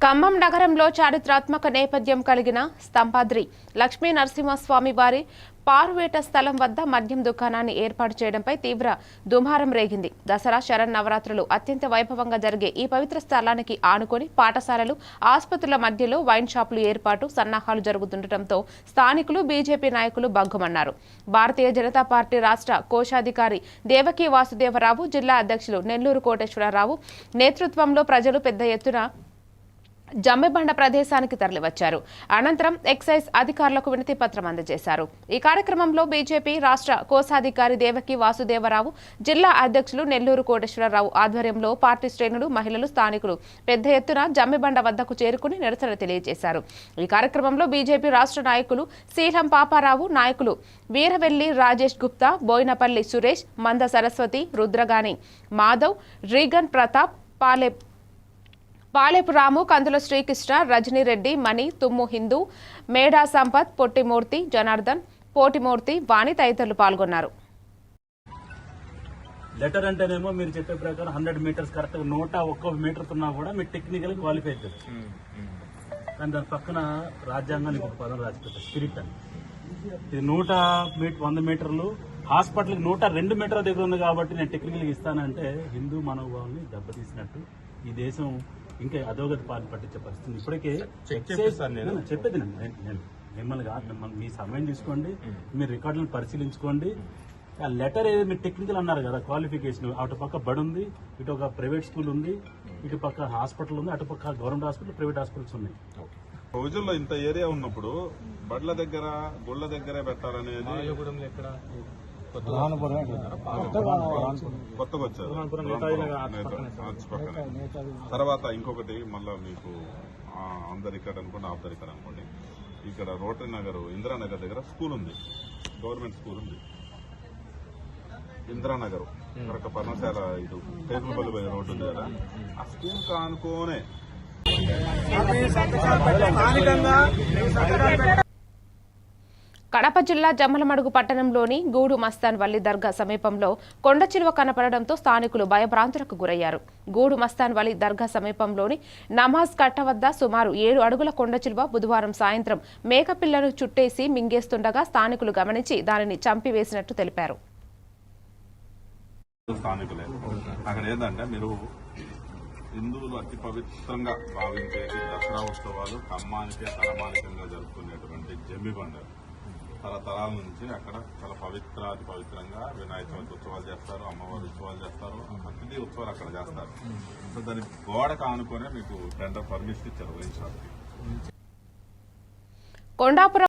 ఖమ్మం నగరంలో చారిత్రాత్మక నేపథ్యం కలిగిన స్తంభాద్రి లక్ష్మీ నరసింహస్వామి వారి పారువేట స్థలం వద్ద మద్యం దుకాణాన్ని ఏర్పాటు చేయడంపై తీవ్ర దుమారం రేగింది. దసరా శరణ్ నవరాత్రులు అత్యంత వైభవంగా జరిగే ఈ పవిత్ర స్థలానికి ఆనుకొని పాఠశాలలు ఆసుపత్రుల మధ్యలో వైన్ షాపులు ఏర్పాటు సన్నాహాలు జరుగుతుండటంతో స్థానికులు బీజేపీ నాయకులు బగ్గుమన్నారు భారతీయ జనతా పార్టీ రాష్ట్ర కోశాధికారి దేవకీ వాసుదేవరావు జిల్లా అధ్యక్షులు నెల్లూరు కోటేశ్వరరావు నేతృత్వంలో ప్రజలు పెద్ద ఎత్తున జమ్మిబండ ప్రదేశానికి తరలివచ్చారు. అనంతరం ఎక్సైజ్ అధికారులకు వినతి పత్రం అందజేశారు. ఈ కార్యక్రమంలో బీజేపీ రాష్ట్ర కోశాధికారి దేవకి వాసుదేవరావు జిల్లా అధ్యక్షులు నెల్లూరు కోటేశ్వరరావు ఆధ్వర్యంలో పార్టీ శ్రేణులు మహిళలు స్థానికులు పెద్ద ఎత్తున జమ్మిబండ వద్దకు చేరుకుని నిరసన తెలియజేశారు. ఈ కార్యక్రమంలో బీజేపీ రాష్ట్ర నాయకులు శీలం పాపారావు నాయకులు వీరవెల్లి రాజేష్ గుప్తా బోయినపల్లి సురేష్ మంద సరస్వతి రుద్రగాని మాధవ్ రీగన్ ప్రతాప్ పాలె పాలేపు రాము కందుల శ్రీకృష్ణ రజనీరెడ్డి మణి తుమ్ము హిందూ మేడా సంపత్ పొట్టిమూర్తి జనార్దన్ పోటిమూర్తి వాణి తదితరులు పాల్గొన్నారు. లెటర్ అంటేనేమో మీరు చెప్పే ప్రకారం హండ్రెడ్ మీటర్స్ కరెక్ట్ నూట ఒక్క మీటర్ ఉన్నా కూడా మీరు టెక్నికల్ క్వాలిఫై అవుతుంది. కానీ దాని పక్కన రాజ్యాంగానికి ఒక పదం రాసిపెట్టారు స్పిరిట్ అని. ఇది నూట మీటర్ వంద మీటర్లు హాస్పిటల్కి నూట రెండు మీటర్ల దగ్గర ఉంది కాబట్టి నేను టెక్నికల్గా ఇస్తానంటే హిందూ మనోభావాన్ని దెబ్బతీసినట్టు ఈ దేశం ఇంకా అధోగతి పాలు పట్టించే పరిస్థితి ఇప్పటికే చెప్పేది నేను నేను మిమ్మల్ని కాదు మీ సమయం తీసుకోండి మీరు రికార్డులను పరిశీలించుకోండి. ఆ లెటర్ ఏదో మీరు టెక్నికల్ అన్నారు కదా క్వాలిఫికేషన్. అటు పక్క బడి ఉంది ఇటు ఒక ప్రైవేట్ స్కూల్ ఉంది ఇటు పక్క హాస్పిటల్ ఉంది అటు పక్క గవర్నమెంట్ హాస్పిటల్ ప్రైవేట్ హాస్పిటల్స్ ఉన్నాయి. రోజుల్లో ఇంత ఏరియా ఉన్నప్పుడు బడ్ల దగ్గర గుళ్ళ దగ్గరే పెట్టాలనేది కొత్తగా వచ్చారు. తర్వాత ఇంకొకటి మళ్ళా మీకు అందరు ఇక్కడ అనుకోండి ఆఫ్ ఇక్కడ అనుకోండి. ఇక్కడ రోటరీ నగర్ ఇందిరానగర్ దగ్గర స్కూల్ ఉంది. గవర్నమెంట్ స్కూల్ ఉంది. ఇందిరానగర్. కరెక్ట్ పర్ణశాల ఇటు టేకులపల్లి పోయే రోడ్డు ఉంది కదా. ఆ స్కూల్ కానుకోనే. కడప జిల్లా జమ్మలమడుగు పట్టణంలోని గూడు మస్తాన్ వల్లి దర్గా సమీపంలో కొండ చిలువ కనపడడంతో స్థానికులు భయభ్రాంతులకు గురయ్యారు. గూడు మస్తాన్ వలి దర్గా సమీపంలోని నమాజ్ కట్ట వద్ద సుమారు ఏడు అడుగుల కొండ చిలువ బుధవారం సాయంత్రం మేకపిల్లను చుట్టేసి మింగేస్తుండగా స్థానికులు గమనించి దానిని చంపివేసినట్టు తెలిపారు. అక్కడ ఏంటంటే మీరు హిందువులు అతి పవిత్రంగా భావించేది దసరా ఉత్సవాలు కమ్మానికే తలమానికంగా జరుపుకునేటువంటి జమ్మి పండుగ తరతరాల నుంచి అక్కడ చాలా పవిత్ర అతి పవిత్రంగా వినాయక చవితి ఉత్సవాలు చేస్తారు అమ్మవారి ఉత్సవాలు చేస్తారు ప్రతిదీ ఉత్సవాలు అక్కడ చేస్తారు. సో దాని గోడ కానుకొనే మీకు టెండర్ పర్మిషన్ ఇచ్చారు వైన్ కొండాపురం